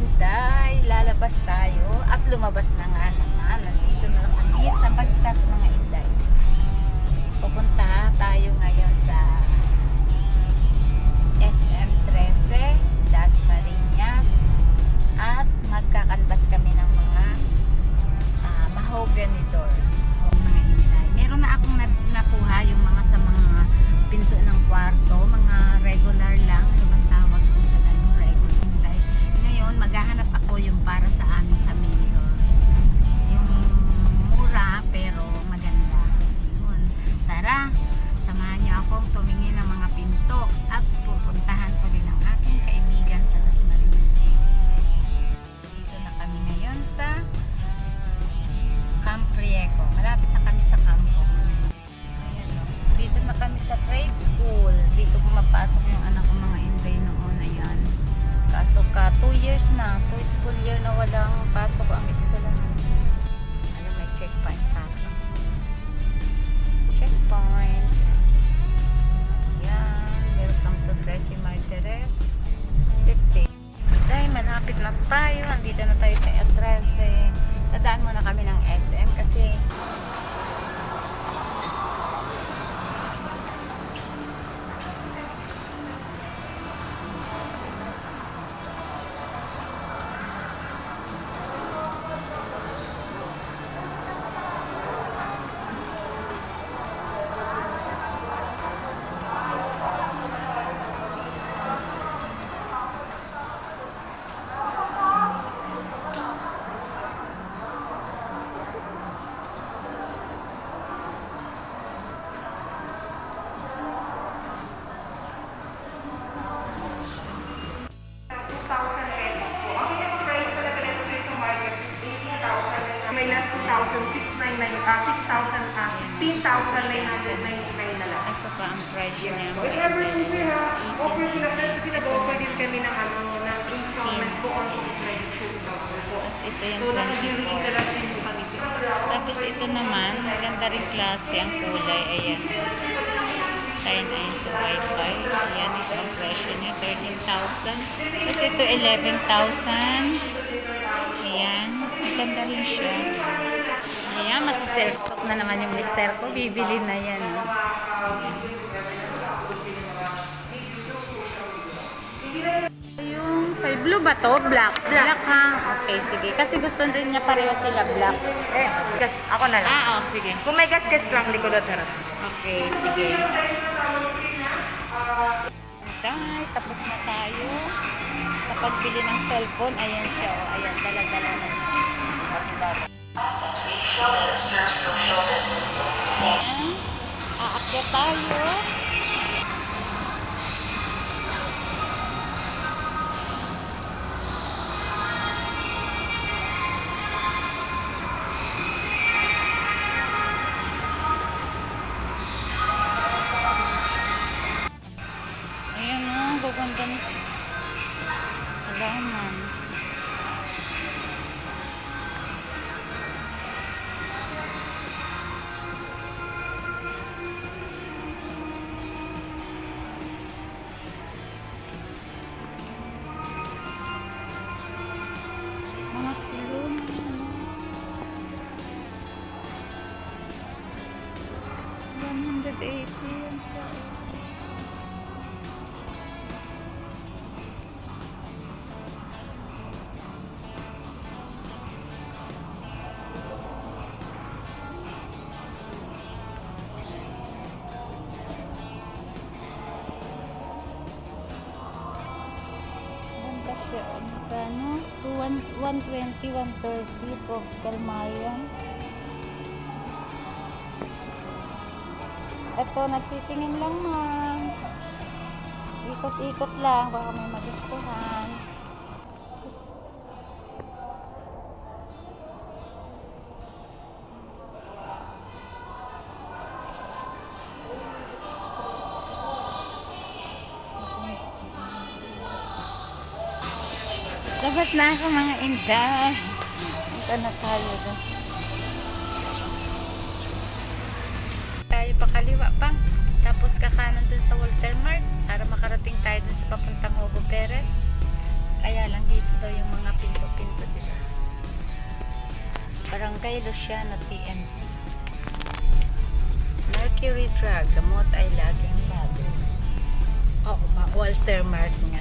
Inday, lalabas tayo at lumabas na nga naman. Nandito na kami sa Bagtas mga inday. Sa kampo. Ayan o. Dito na kami sa trade school. Dito pumapasok yung anak ko mga inday noon. Ayan. Kaso ka, 2 years na. 2 school year na walang pasok ang eskwela. Ano, may checkpoint pa. Checkpoint. Ayan. Welcome to Tracy Martires City. Dahil malapit na tayo. Andito na tayo sa Atrese. Dadaan muna kami ng SM kasi niya. So, if ever po sir ha, offer din natin kasi nag-offer din kami ng ano, na installment po on credit sir. Tapos ito yung So, naka-zero interest din po kami. Tapos ito naman, maganda rin klase ang kulay. Ayan. Sign in to Wi-Fi. Ayan, ito ang presyo niya. 13,000. Tapos ito 11,000. Ayan. Maganda rin siya. Ayan, masi-sell stock na naman yung mister ko. Bibili na yan. oh. Ba to? Black? Black ha? Okay, sige. Kasi gusto rin niya pareho sila black. Eh, gas, ako na lang. Ah, oh, sige. Kung may gas-gas lang, likod at harap. Okay, sige. Dahil tapos na tayo sa pagbili ng cellphone. Ayan siya. Oh. Ayan, dala-dala na. Ayan. Aakyat tayo. 180 and stuff. Magkano? 120, 130 Proctor Marion. Ito, nagtitingin lang ma'am. Ikot-ikot lang. Baka may magustuhan. Labas na ako mga inda. Punta na tayo doon. Tapos kakanan dun sa Walter Mart para makarating tayo dun sa papuntang Hugo Perez. Kaya lang dito daw yung mga pinto-pinto dito. Barangay Luciano TMC. Mercury Drug, gamot ay laging bago. Oo, ma Walter Mart nga.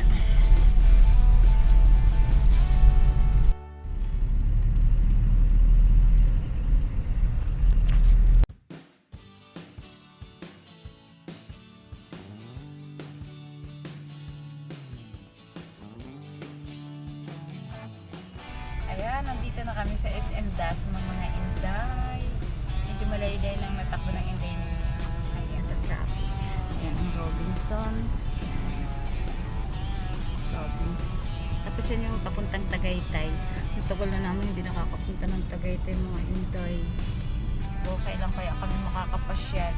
Kami sa SM Das ng mga Inday. Medyo malaylay lang natakbo ng Inday na ayan sa traffic. Ayan ang Robinson. Robins. Tapos yan yung papuntang Tagaytay. Ang tagal na namin hindi nakakapunta ng Tagaytay mga Inday. So, kailan kaya kami makakapasyal?